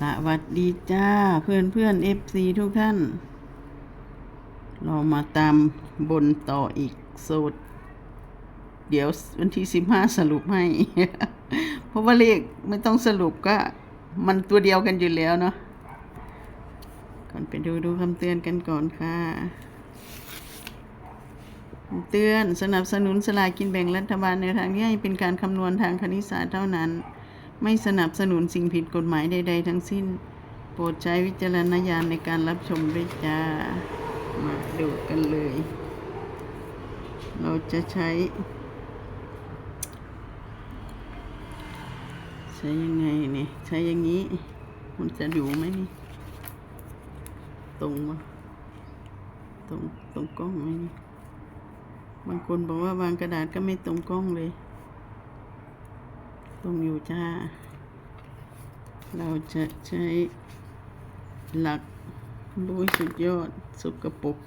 สวัสดีจ้าเพื่อนเพื่อนเอฟซีทุกท่าน เรามาตามบนต่ออีกสูตร เดี๋ยววันที่สิบห้าสรุปให้ เพราะว่าเลขไม่ต้องสรุปก็มันตัวเดียวกันอยู่แล้วเนาะก่อนไปดูดูคำเตือนกันก่อนค่ะเตือนสนับสนุนสลากกินแบ่งรัฐบาลในทางที่ให้เป็นการคำนวณทางคณิตศาสตร์เท่านั้น ไม่สนับสนุนสิ่งผิดกฎหมายใด ๆ ทั้งสิ้น โปรดใช้วิจารณญาณในการรับชมด้วยจ้า มาดูกันเลย เราจะใช้ ใช้ยังไงเนี่ย ใช้อย่างนี้ มันจะอยู่ไหมนี่ ตรงวะตรงตรงกล้องไหมนี่บางคนบอกว่าวางกระดาษก็ไม่ตรงกล้องเลย ตรงอยู่จ้า เราจะใช้หลักลุยสุดยอดสุกกระปุก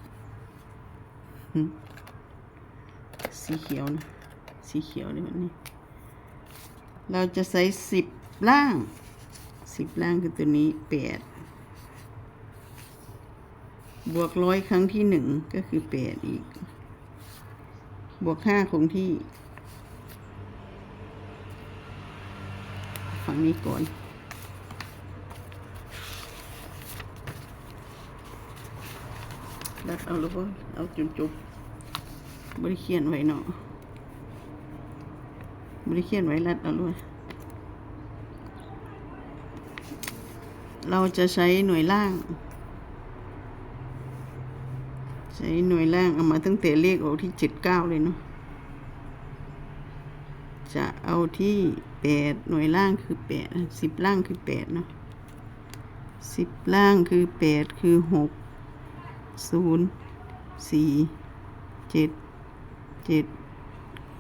สีเขียวนะ สีเขียวนี่มันนี่เราจะใส่สิบล่างสิบล่างคือตัวนี้แปดบวกร้อยครั้งที่หนึ่งก็คือแปดอีก บวกห้าคงที่ ฝั่ง นี้ก่อนรัดเอาหรือว่าเอาจุนจุบบริเขียนไว้เนาะบริเขียนไว้รัดเอาด้วยเราจะใช้หน่วยล่าง ใช้หน่วยล่างเอามาตั้งแต่เลขออกที่เจ็ดเก้าเลยเนาะ จะเอาที่แปดหน่วยล่างคือแปดสิบล่างคือแปดเนาะสิบล่างคือแปดคือหกศูนย์สี่เจ็ดเจ็ด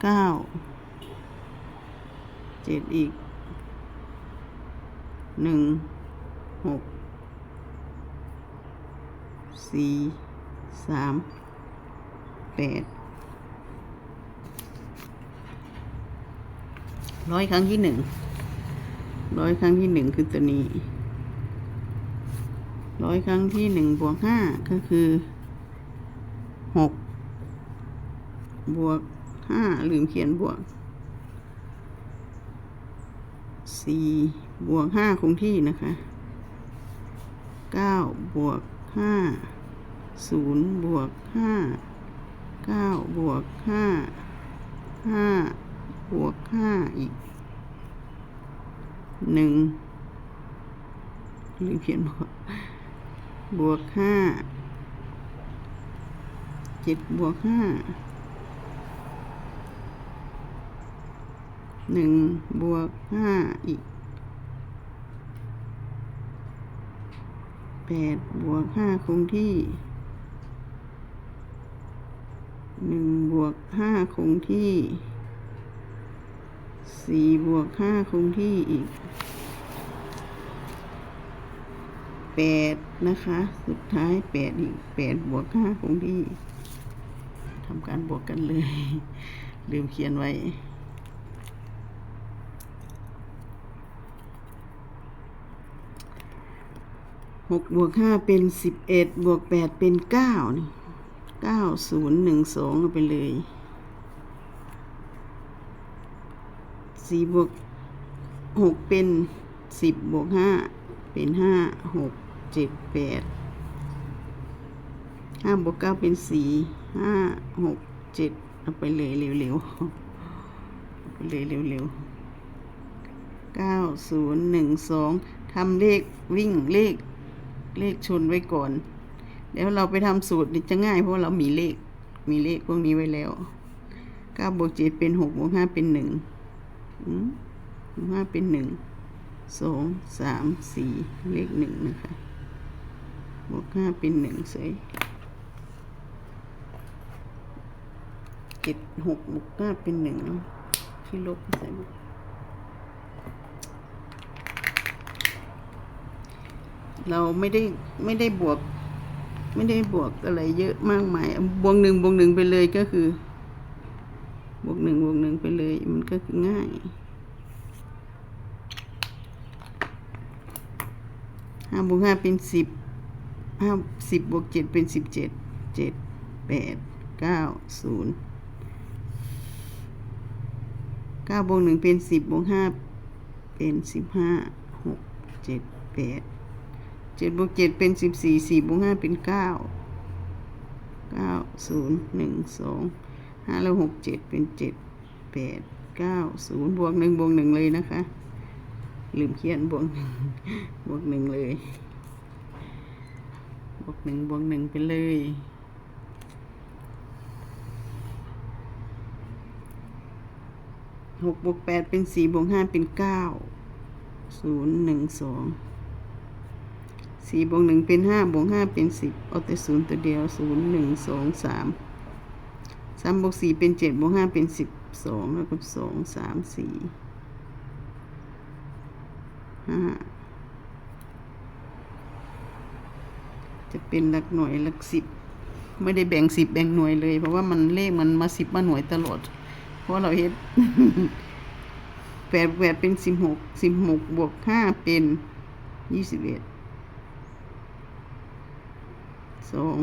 เก้าเจ็ดอีกหนึ่งหกสี่สามแปด ร้อยครั้งที่หนึ่งร้อยครั้งที่หนึ่งคือตัวนี้ร้อยครั้งที่หนึ่งบวกห้าก็คือหกบวกห้าลืมเขียนบวกสี่บวกห้าคงที่นะคะเก้าบวกห้าศูนย์บวกห้าเก้าบวกห้าห้า บวกห้าอีกหนึ่งลืมเขียนบวกบวกห้าเจ็ดบวกห้าหนึ่งบวกห้าอีกแปดบวกห้าคงที่หนึ่งบวกห้าคงที่ สี่บวกห้าคงที่อีกแปดนะคะ สุดท้ายแปดอีกแปดบวกห้าคงที่ทำการบวกกันเลย ลืมเขียนไว้หกบวกห้าเป็นสิบเอ็ดบวกแปดเป็นเก้านี่เก้าศูนย์หนึ่งสองไปเลย สี่บวกหกเป็นสิบบวกห้าเป็นห้าหกเจ็ดแปดห้าบวกเก้าเป็นสี่ห้าหกเจ็ดเอาไปเลยเร็วๆไปเลยเร็วๆเก้าศูนย์หนึ่งสองทำเลขวิ่งเลขเลขชนไว้ก่อน แล้วเราไปทำสูตรจะง่ายเพราะเรามีเลขมีเลขพวกนี้ไว้แล้วเก้าบวกเจ็ดเป็นหกบวกห้าเป็นหนึ่ง อืมห้าเป็นหนึ่งสองสามสี่เลขหนึ่งนะคะบวกห้าเป็นหนึ่งเสยเจ็ดหกบวกห้าเป็นหนึ่งที่ลบใส่เราไม่ได้ไม่ได้บวก ไม่ได้บวกอะไรเยอะมากมาย บวกหนึ่งบวกหนึ่งไปเลยก็คือ วกหนึ่งบวกหนึ่งไปเลย มันก็ง่ายห้าบวกห้าเป็นสิบห้าสิบบวกเจ็ดเป็นสิบเจ็ดเจ็ดแปดเก้าศูนย์เก้าบวกหนึ่งเป็นสิบบวกห้าเป็นสิบห้าหกเจ็ดแปดเจ็ดบวกเจ็ดเป็นสิบสี่สี่บวกห้าเป็นเก้าเก้าศูนย์หนึ่งสอง ห้าแล้วหกเจ็ดเป็นเจ็ดแปดเก้าศูนย์บวกหนึ่งบวกหนึ่งเลยนะคะ ลืมเขียนบวกหนึ่งบวกหนึ่งเลย บวกหนึ่งบวกหนึ่งไปเลยหกบวกแปดเป็นสี่บวกห้าเป็นเก้าศูนย์หนึ่งสองสี่บวกหนึ่งเป็นห้าบวกห้าเป็นสิบเอาแต่ศูนย์ตัวเดียวศูนย์หนึ่งสองสาม สามบวกสี่เป็นเจ็ดบวกห้าเป็นสิบสองแล้วก็สองสามสี่ห้าจะเป็นหลักหน่วยหลักสิบไม่ได้แบ่งสิบแบ่งหน่วยเลย เพราะว่ามันเลขมันมาสิบมาหน่วยตลอด เพราะเราเฮ็ดแปดแปดเป็นสิบหกสิบหกบวกห้าเป็นยี่สิบเอ็ดสอง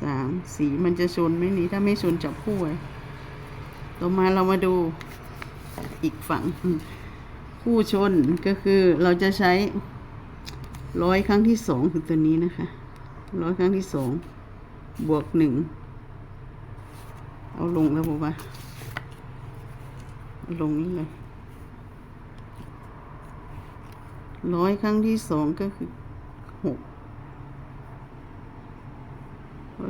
สามสีมันจะชนไหมนี่ถ้าไม่ชนจับคู่ไว้ต่อมาเรามาดูอีกฝั่ง คู่ชนก็คือเราจะใช้ร้อยครั้งที่สองคือตัวนี้นะคะร้อยครั้งที่สองบวกหนึ่งเอาลงแล้วบอกว่าลงนี่เลยร้อยครั้งที่สองก็คือหก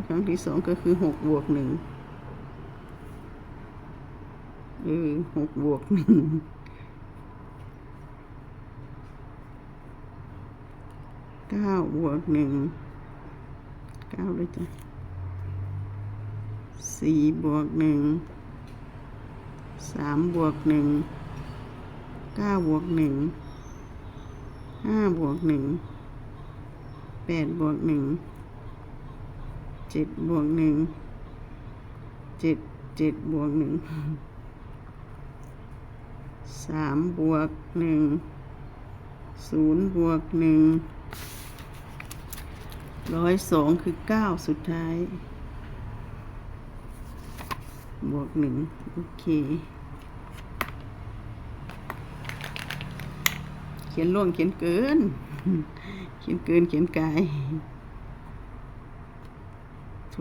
ครั้งที่สองก็คือหกบวกหนึ่งเออหกบวกหนึ่งเก้าบวกหนึ่งเก้าเลยจ้ะสี่บวกหนึ่งสามบวกหนึ่งเก้าบวกหนึ่งห้าบวกหนึ่งแปดบวกหนึ่ง เจ็ดบวกหนึ่งเจ็ดเจ็ดบวกหนึ่งสามบวกหนึ่งศูนย์บวกหนึ่งร้อยสองคือเก้าสุดท้าย บวกหนึ่งโอเค เขียนล่วงเขียนเกิน เขียนเกินเขียนกาย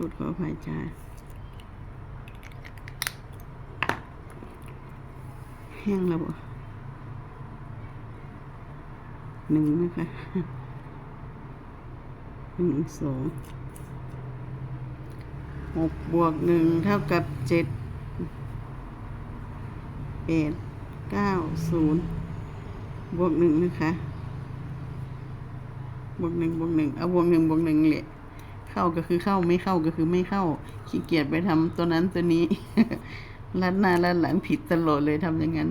โทษขออภัยจ้าแห้งแล้วบ่หนึ่งนะคะหนึ่งสองหกบวกหนึ่งเท่ากับเจ็ดแปดเก้าศูนย์บวกหนึ่งนะคะ บวกหนึ่งบวกหนึ่งเอาบวกหนึ่งบวกหนึ่งแหละ เข้าก็คือเข้าไม่เข้าก็คือไม่เข้าขี้เกียจไปทำตัวนั้นตัวนี้ลัดหน้าลัดหลังผิดตลอดเลยทำอย่างนั้น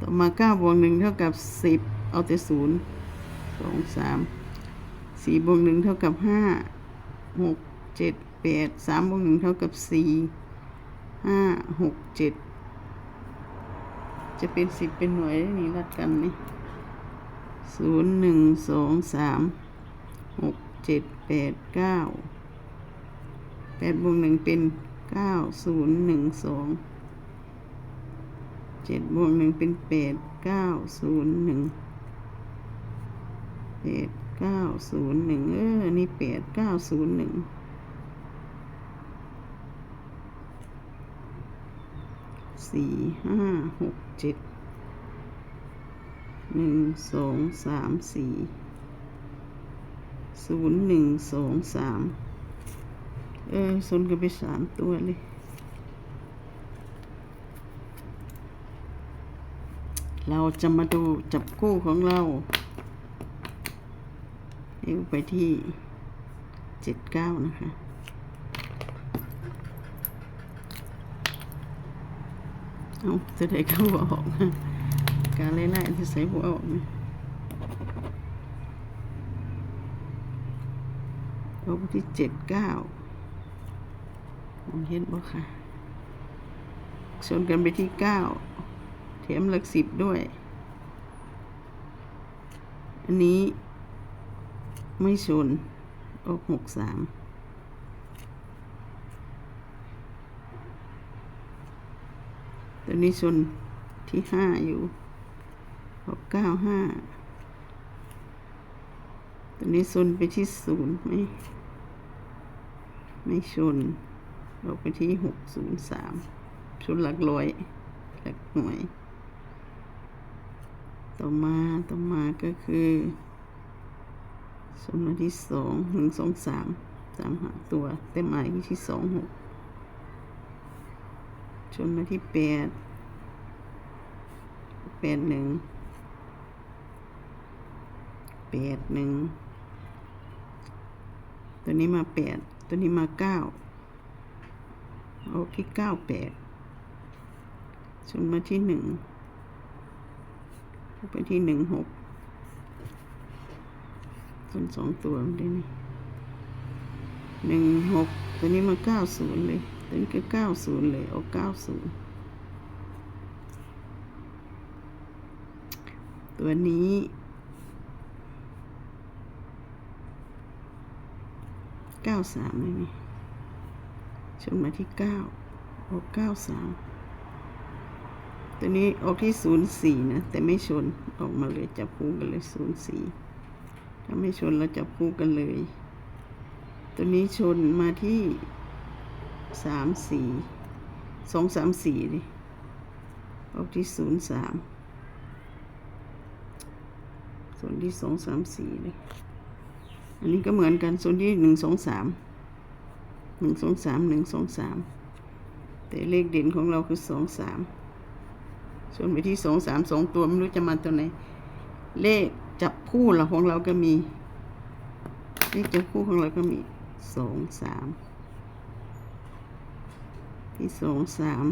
ต่อมาเก้าบวกหนึ่งเท่ากับสิบเอาแต่ศูนย์สองสามสี่บวกหนึ่งเท่ากับห้าหกเจ็ดแปดสามบวกหนึ่งเท่ากับสี่ห้าหกเจ็ดจะเป็นสิบเป็นหน่วยนี่รัดกันนี่ศูนย์หนึ่งสองสาม หกเจ็ดแปดเก้าแปดบวกหนึ่งเป็นเก้าศูนย์หนึ่งสองเจ็ดบวกหนึ่งเป็นแปดเก้าศูนย์หนึ่งแปดเก้าศูนย์หนึ่งเออ นี่แปดเก้าศูนย์หนึ่งสี่ห้าหกเจ็ดหนึ่งสองสามสี่ ศูนย์หนึ่งสองสามเออศูนย์ก็ไปสามตัวเลยเราจะมาดูจับคู่ของเราเลี้ยวไปที่เจ็ดเก้านะคะเอาจะได้เข้าออกการไล่ไล่ที่ใส่หัวออกนะ เอาไปที่เจ็ดเก้ามองเห็นบ่ค่ะชนกันไปที่เก้าแถมหลักสิบด้วย อันนี้ไม่ชนออกหกสามตัวนี้ชนที่ห้าอยู่หกเก้าห้า ตัวนี้ชนไปที่ศูนย์ไม่ไม่ชนออกไปที่หกศูนย์สามชนหลักร้อย หลักหน่วย ต่อมาต่อมาก็คือชนมาที่สองหนึ่งสองสามสามหาตัวแต่หมายที่สองหกชนมาที่แปดแปดหนึ่งแปดหนึ่ง ตัวนี้มาแปดตัวนี้มาเก้าเอาที่เก้าแปดชนมาที่หนึ่งไปที่หนึ่งหกส่วนสองตัวมันได้นี่หนึ่งหกตัวนี้มาเก้าศูนย์เลย ตัวนี้ก็เก้าศูนย์เลยเอาเก้าศูนย์ตัวนี้ เก้าสามเลยนี่ชนมาที่เก้าออกเก้าสามตัวนี้ออกที่ศูนย์สี่นะ แต่ไม่ชนออกมาเลยจับคู่กันเลยศูนย์สี่ถ้าไม่ชนเราจับคู่กันเลย ตัวนี้ชนมาที่สามสี่สองสามสี่ดิออกที่ศูนย์สามส่วนที่สองสามสี่เลย อันนี้ก็เหมือนกันส่วนที่หนึ่งสองสามหนึ่งสองสามหนึ่งสองสามแต่เลขเด่นของเราคือสองสามส่วนไปที่สองสามสองตัวไม่รู้จะมาตัวไหน เลขจับคู่เราของเราก็มี เลขจับคู่ของเราก็มีสองสามที่สองสาม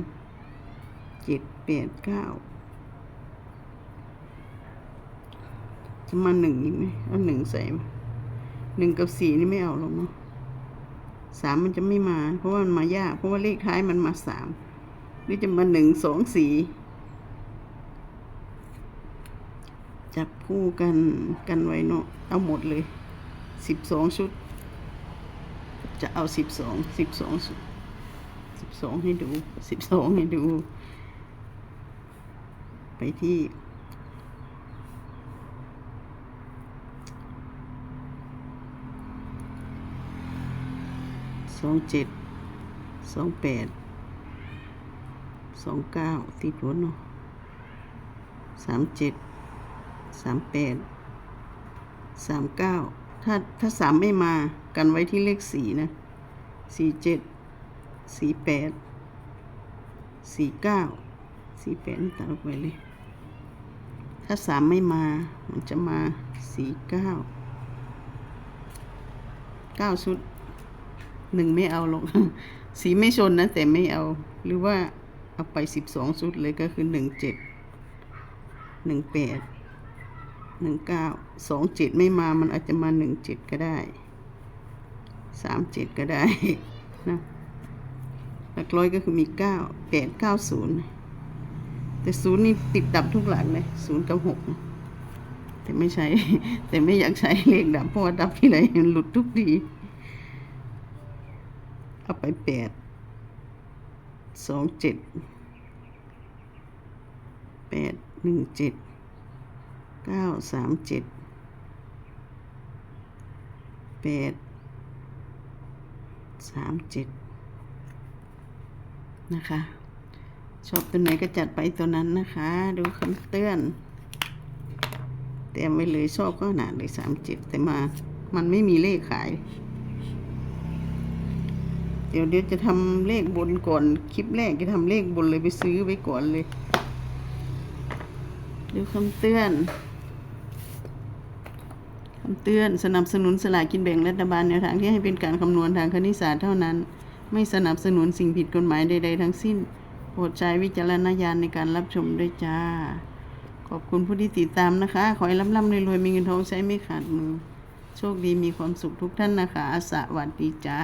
เจ็ดแปดเก้าจะมาหนึ่งอีกไหมเอาหนึ่งใส่มา หนึ่งกับสี่นี่ไม่เอาหรอกเนาสามมันจะไม่มา เพราะว่ามันมายาก เพราะว่าเลขท้ายมันมาสามหรือจะมาหนึ่งสองสี่จับคู่กันกันไว้เนาะเอาหมดเลยสิบสองชุด จะเอาสิบสองสิบสองชุดสิบสองให้ดูสิบสองให้ดู ไปที่ สองเจ็ดสองแปดสองเก้าติดหัวเนาะสามเจ็ดสามแปดสามเก้าถ้าถ้าสามไม่มากันไว้ที่เลขสี่นะสี่เจ็ดสี่แปดสี่เก้าสี่แปดตัดออกไปเลย ถ้าสามไม่มามันจะมาสี่เก้าเก้าชุด หนึ่งไม่เอาหรอกสีไม่ชนนะ แต่ไม่เอา หรือว่าเอาไปสิบสองชุดเลยก็คือหนึ่งเจ็ดหนึ่งแปดหนึ่งเก้าสองเจ็ดไม่มามันอาจจะมาหนึ่งเจ็ดก็ได้สามเจ็ดก็ได้นะหลักร้อยก็คือมีเก้าแปดเก้าศูนย์แต่ศูนย์นี่ติดดับทุกหลักเลยศูนย์กับหกแต่ไม่ใช้ แต่ไม่อยากใช้เลขดับเพราะว่าดับที่ไหนหลุดทุกที เอาไปแปดสองเจ็ดแปดหนึ่งเจ็ดเก้าสามเจ็ดแปดสามเจ็ดนะคะ ชอบตัวไหนก็จัดไปตัวนั้นนะคะ ดูคำเตือนเตรียมไว้เลยชอบก็ขนาเลยสามเจ็ดแต่มา มันไม่มีเลขขาย เดี๋ยวเดี๋ยวจะทำเลขบนก่อน คลิปแรกจะทำเลขบนเลยไปซื้อไว้ก่อนเลยดูคำเตือนคำเตือนสนับสนุนสลากกินแบ่งรัฐบาลแนวทางที่ให้เป็นการคำนวณทางคณิตศาสตร์เท่านั้น ไม่สนับสนุนสิ่งผิดกฎหมายใดๆทั้งสิ้นโปรดใช้วิจารณญาณในการรับชมด้วยจ้า ขอบคุณผู้ที่ติดตามนะคะ ขอให้ร่ำร่ำรวยๆมีเงินทองใช้ไม่ขาดมือ โชคดีมีความสุขทุกท่านนะคะ สวัสดีจ้า